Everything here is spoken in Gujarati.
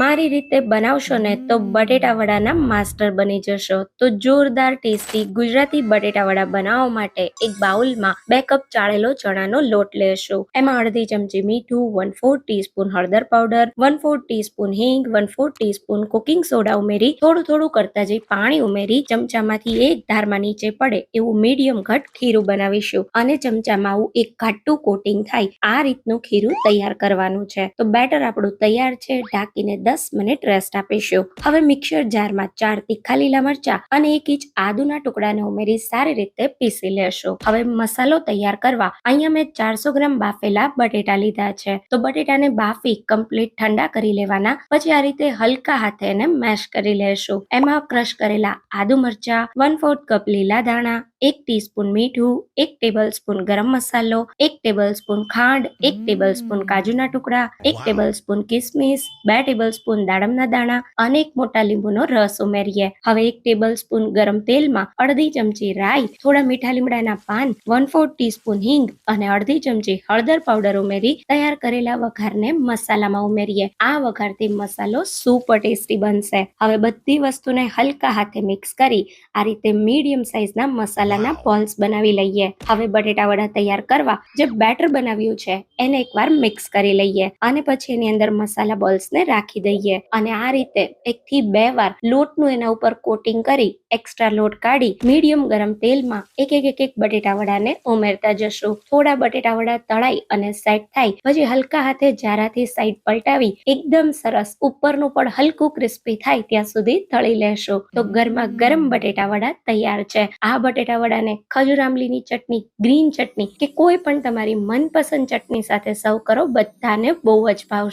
મારી રીતે બનાવશો ને તો બટેટા વડાના માસ્ટર બની જશો. તો જોરદાર ટેસ્ટી ગુજરાતી બટેટા વડા બનાવવા માટે એક બાઉલમાં બે કપ ચાળેલો ચણાનો લોટ લેશું. એમાં અડધી ચમચી મીઠું વન ફોર ટીસ્પૂન હળદર પાવડર વન ફોર ટીસ્પૂન હિંગ one four teaspoon cooking soda ઉમેરી, થોડું થોડું કરતા જઈ પાણી ઉમેરી, ચમચામાંથી એક ધારમાં નીચે પડે એવું મીડિયમ ઘટ ખીરું બનાવીશું. અને ચમચામાં આવું એક ઘાટું કોટિંગ થાય, આ રીતનું ખીરું તૈયાર કરવાનું છે. તો બેટર આપણું તૈયાર છે, ઢાંકીને દસ મિનિટ રેસ્ટ આપીશું. હવે મિક્સર જારમાં ચાર તીખા લીલા મરચા અને એક ઇંચ આદુના ટુકડાને ઉમેરી સારી રીતે પીસી લેશો. હવે મસાલો તૈયાર કરવા અહીંયા મેં ચારસો ગ્રામ બાફેલા બટેટા લીધા છે. તો બટેટાને બાફી કમ્પ્લીટ ઠંડા કરી લેવાના. પછી આ રીતે હલકા હાથે એને મેશ કરી લેશું. એમાં ક્રશ કરેલા આદુ મરચા વન ફોર્થ કપ લીલા દાણા એક ટીસ્પૂન મીઠું એક ટેબલ સ્પૂન ગરમ મસાલો એક ટેબલ સ્પૂન ખાંડ એક ટેબલ સ્પૂન કાજુના ટુકડા એક ટેબલ સ્પૂન કિસમિસ બે ટેબલ સ્પૂન દાડમના દાણા અને એક મોટા લીંબુનો રસ ઉમેરીએ. હવે એક ટેબલ સ્પૂન ગરમ તેલમાં અડધી ચમચી રાઈ થોડા મીઠા લીમડાના પાન વન ફોર્થ ટીસ્પૂન હિંગ અને અડધી ચમચી હળદર પાવડર ઉમેરી તૈયાર કરેલા વઘારને મસાલામાં ઉમેરીએ. આ વઘારથી મસાલો સુપર ટેસ્ટી બનશે. હવે બધી વસ્તુને હલકા હાથે મિક્સ કરી આ રીતે મીડિયમ સાઇઝના મસાલાના બોલ્સ બનાવી લઈએ. હવે બટેટા વડા તૈયાર કરવા જે બેટર બનાવ્યું છે એને એકવાર મિક્સ કરી લઈએ અને પછી એની અંદર મસાલા બોલ્સને રાખી દઈએ. અને આ રીતે એકથી બે વાર લોટનું એના ઉપર કોટિંગ કરી એક્સ્ટ્રા લોટ કાઢી મીડિયમ ગરમ તેલમાં એક એક એક એક બટેટા વડાને ઉમેરતા જશું. થોડા બટેટા વડા તળાઈ અને સેટ થાય પછી હલકા હાથે જારાથી સાઈડ પલટાવી એકદમ સરસ ઉપરનું પણ હલકું ક્રિસ્પી થાય ત્યાં સુધી તળી લેશું. તો ગરમા ગરમ બટેટા વડા તૈયાર છે. આ બટેટા વડાને ખજૂર આમલીની ચટણી, ગ્રીન ચટણી કે કોઈ પણ તમારી મનપસંદ ચટણી સાથે સર્વ કરો, બધાને બહુ જ ભાવશે.